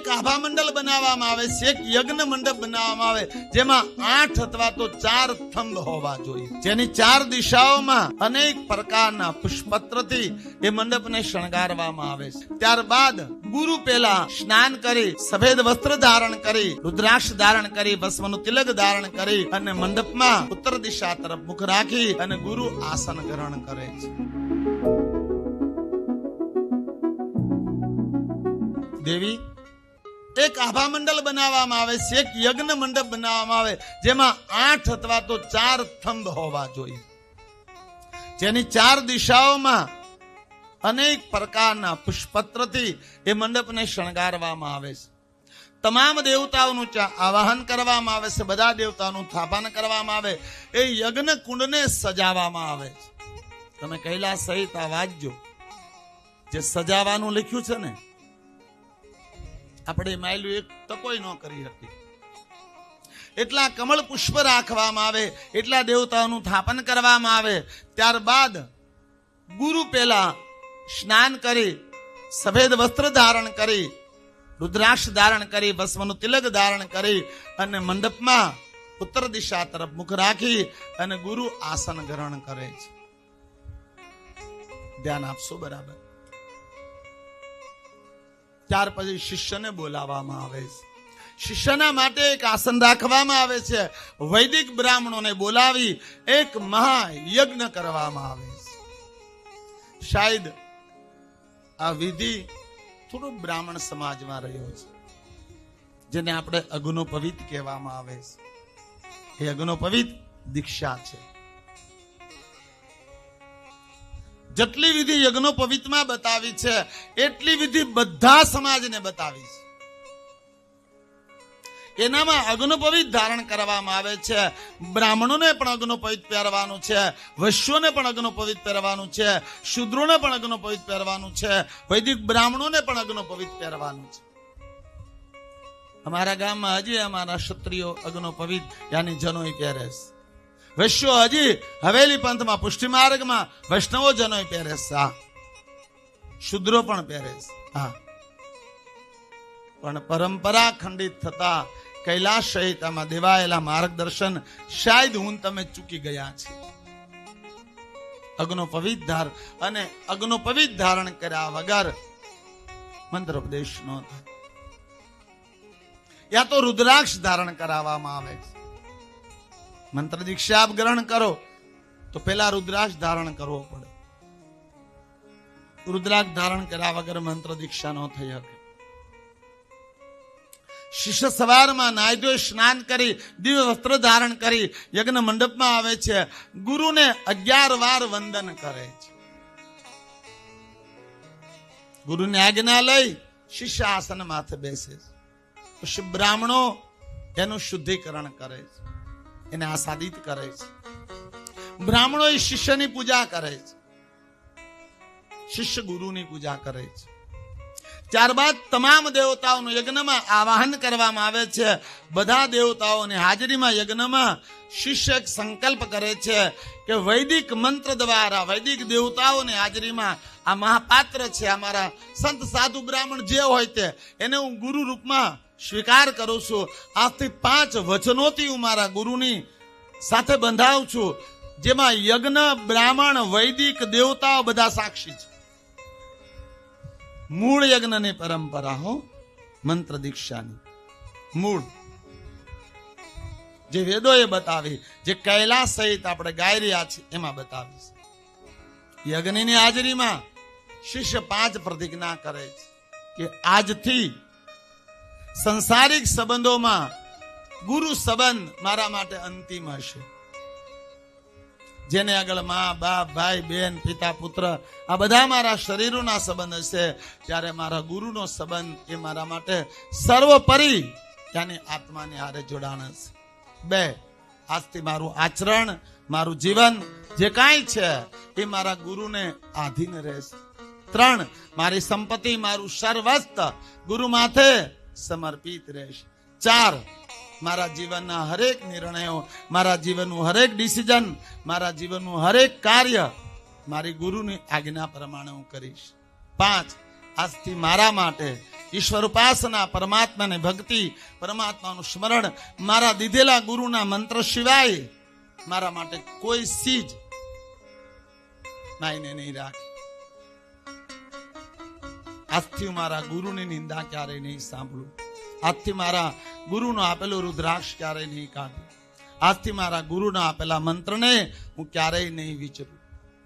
એક આભા મંડળ બનાવવામાં આવે છે, એક યજ્ઞ મંડપ બનાવવામાં આવે, જેમાં આઠ અથવા તો ચાર થંભ હોવા જોઈએ. જેની ચાર દિશાઓમાં અનેક પ્રકારના પુષ્પત્રથી એ મંડપને શણગારવામાં આવે છે. ત્યારબાદ ગુરુ પેલા સ્નાન કરી, સફેદ વસ્ત્ર ધારણ કરી, રુદ્રાક્ષ ધારણ કરી, ભસ્મનું તિલક ધારણ કરી અને મંડપમાં ઉત્તર દિશા તરફ મુખ રાખી અને ગુરુ આસન ગ્રહણ કરે છે. દેવી એક આભા મંડળ બનાવવામાં આવે છે, એક યજ્ઞ મંડપ બનાવવામાં આવે, જેમાં આઠ અથવા તો ચાર થંભ હોવા જોઈએ. જેની ચાર દિશાઓમાં અનેક પ્રકારના પુષ્પત્રથી એ મંડપને શણગારવામાં આવે છે. તમામ દેવતાઓનું આવાહન કરવામાં આવે છે, બધા દેવતાઓનું સ્થાપન કરવામાં આવે, એ યજ્ઞ કુંડને સજાવવામાં આવે છે. તમે કૈલાસ સહિત આ વાંચજો. જે સજાવાનું લખ્યું છે ને આપણે માયલું એક તકોય ન કરી હતી. એટલા કમળ પુષ્પ રાખવામાં આવે, એટલા દેવતાઓનું સ્થાપન કરવામાં આવે, ત્યારબાદ ગુરુ પહેલા સ્નાન કરી, સફેદ વસ્ત્ર ધારણ કરી, રુદ્રાક્ષ ધારણ કરી, ભસ્મનું તિલક ધારણ કરી અને મંડપમાં ઉત્તર દિશા તરફ મુખ રાખી અને ગુરુ આસન ગ્રહણ કરે છે. ધ્યાન આપશો બરાબર. ત્યાર પછી શિષ્યને બોલાવવામાં આવે છે. શિષ્યના માટે એક આસન રાખવામાં આવે છે. વૈદિક બ્રાહ્મણોને બોલાવી એક મહાયજ્ઞ કરવામાં આવે છે. શાયદ આ વિધિ થોડું બ્રાહ્મણ સમાજમાં રહ્યો છે. જેને આપણે અગ્નોપવિત કહેવામાં આવે છે. એ અગ્નોપવિત, દીક્ષા છે. જેટલી વિધિ યજ્ઞોપવિતમાં બતાવી છે, એટલી વિધિ બધા સમાજને બતાવી છે. એનામાં અગ્નપવિત ધારણ કરવામાં આવે છે, બ્રાહ્મણોને પણ અગ્નપવિત પહેરવાનું છે વૈશ્યોને પણ અગ્નપવિત પહેરવાનું છે, શુદ્રોને પણ અગ્નપવિત પહેરવાનું છે, વૈદિક બ્રાહ્મણોને પણ અગ્નપવિત પહેરવાનું છે. અમારા ગામમાં હજી અમારા ક્ષત્રિયો અગ્નપવિત યાની જનોઈ પહેરે છે. વૈશ્યો હજી હવેલી પંથમાં પુષ્ટિ માર્ગમાં વૈષ્ણવો જનોય પહેરે હા. શુદ્રો પણ પહેરે હા. પણ પરંપરા ખંડિત થતા કૈલાસ સહિતામાં દેવાયેલા માર્ગદર્શન શાયદ હું તમે ચૂકી ગયા છે. અગ્નોપવિત ધાર અને અગ્નોપવિત ધારણ કર્યા વગર મંત્ર ઉપદેશ ન થાય. યા તો રુદ્રાક્ષ ધારણ કરાવવામાં આવે છે. મંત્ર દીક્ષા આપ ગ્રહણ કરો, તો પેલા રુદ્રાક્ષ ધારણ કરવો પડે. રુદ્રાક્ષ ધારણ કર્યા વગર મંત્ર દીક્ષા ન થઈ શકે. શિષ્ય સવારમાં નાહી સ્નાન કરી, દિવ્ય વસ્ત્ર ધારણ કરી, યજ્ઞ મંડપમાં આવે છે. ગુરુને અગિયાર વાર વંદન કરે છે. ગુરુને આજ્ઞા લઈ શિષ્ય આસન માથે બેસે છે. બ્રાહ્મણો એનું શુદ્ધિકરણ કરે છે. એને આસાદિત કરે છે. બ્રાહ્મણો એ શિષ્યની પૂજા કરે છે. શિષ્ય ગુરુની પૂજા કરે છે. ત્યારબાદ તમામ દેવતાઓનું યજ્ઞમાં આવાહન કરવામાં આવે છે. બધા દેવતાઓની હાજરીમાં યજ્ઞમાં શિષ્ય સંકલ્પ કરે છે કે વૈદિક મંત્ર દ્વારા, વૈદિક દેવતાઓની હાજરીમાં આ મહાપાત્ર છે, અમારા સંત સાધુ બ્રાહ્મણ જે હોય તે, એને હું ગુરુ રૂપમાં સ્વીકાર કરું છું. આજથી પાંચ વચનોથી હું મારા ગુરુની સાથે બંધાવું છું, જેમાં યજ્ઞ, બ્રાહ્મણ, વૈદિક, દેવતાઓ બધા સાક્ષી છે. મૂળ યજ્ઞની પરંપરા હો, મંત્ર દીક્ષાની. મૂળ. જે વેદોએ બતાવી, જે કૈલાસ સહિત આપણે ગાઈ રહ્યા છીએ એમાં બતાવી છે. યજ્ઞની હાજરીમાં શિષ્ય પાંચ પ્રતિજ્ઞા કરે છે, કે આજથી સંસારિક સંબંધોમાં ગુરુ સંબંધ મારા માટે અંતિમ હશે. જેને આગળ મા, બાપ, ભાઈ, બેન, પિતા, પુત્ર આ બધા મારા શરીરોના સંબંધ હશે, ત્યારે મારા ગુરુનો સંબંધ એ મારા માટે સર્વોપરી ત્યાંની આત્માની હારે જોડાણ હશે. બે, આજથી મારું આચરણ, મારું જીવન જે કાંઈ છે એ મારા ગુરુને આધીન રહેશે. ત્રણ, મારી સંપત્તિ મારું સર્વસ્ત ગુરુ માથે સમર્પિત રહેશે. ચાર, મારા જીવનના હરેક નિર્ણયો, મારા જીવનનું હરેક ડિસિઝન મારા જીવનનું હરેક કાર્ય મારી ગુરુની આજ્ઞા પ્રમાણે હું કરીશ. પાંચ, આજથી મારા માટે ઈશ્વર ઉપાસના, પરમાત્માને ભક્તિ, પરમાત્માનું સ્મરણ, મારા દીધેલા ગુરુના મંત્ર સિવાય મારા માટે કોઈ સીજ માયને નહીં રાખે. આજથી મારા ગુરુની નિંદા ક્યારેય નહીં સાંભળું. આજથી મારા ગુરુનો આપેલું રુદ્રાક્ષ ક્યારેય નહીં કાઢું. આજથી મારા ગુરુના આપેલા મંત્રને હું ક્યારેય નહીં વિચરું.